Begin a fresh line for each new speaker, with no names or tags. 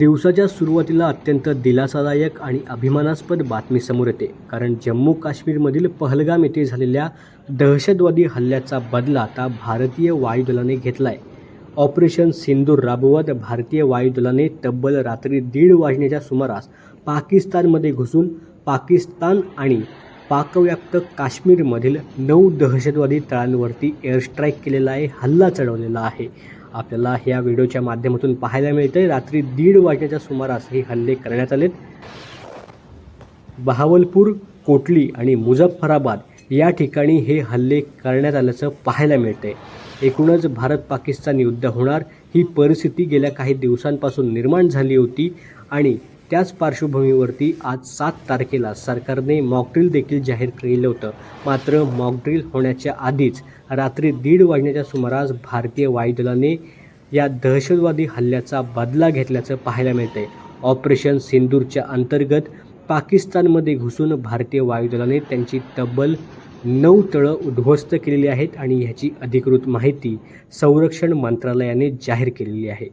दिवसाच्या सुरुवातीला अत्यंत दिलासादायक आणि अभिमानास्पद बातमी समोर येते. कारण जम्मू काश्मीरमधील पहलगाम येथे झालेल्या दहशतवादी हल्ल्याचा बदला आता भारतीय वायुदलाने घेतला आहे ऑपरेशन सिंदूर राबवत भारतीय वायुदलाने तब्बल रात्री दीड वाजण्याच्या सुमारास पाकिस्तानमध्ये घुसून पाकिस्तान आणि पाकव्याप्त काश्मीरमधील नऊ दहशतवादी तळांवरती एअरस्ट्राईक केलेला आहे हल्ला चढवलेला आहे. आपल्याला ह्या व्हिडिओच्या माध्यमातून पाहायला मिळतंय. रात्री दीड वाजेच्या सुमारास हे हल्ले करण्यात आलेत. बहावलपूर कोटली आणि मुझफ्फराबाद या ठिकाणी हे हल्ले करण्यात आल्याचं पाहायला मिळते एकूणच भारत पाकिस्तान युद्ध होणार. ही परिस्थिती गेल्या काही दिवसांपासून निर्माण झाली होती आणि त्याच पार्श्वभूमीवरती आज सात तारखेला सरकारने मॉकड्रिल देखील जाहीर केलं होतं. मात्र मॉकड्रिल होण्याच्या आधीच रात्री दीड वाजण्याच्या सुमारास भारतीय वायुदलाने या दहशतवादी हल्ल्याचा बदला घेतल्याचं पाहायला मिळते ऑपरेशन सिंदूरच्या अंतर्गत पाकिस्तानमध्ये घुसून भारतीय वायुदलाने त्यांची तब्बल नऊ तळं उद्ध्वस्त केलेली आहेत आणि ह्याची अधिकृत माहिती संरक्षण मंत्रालयाने जाहीर केलेली आहे.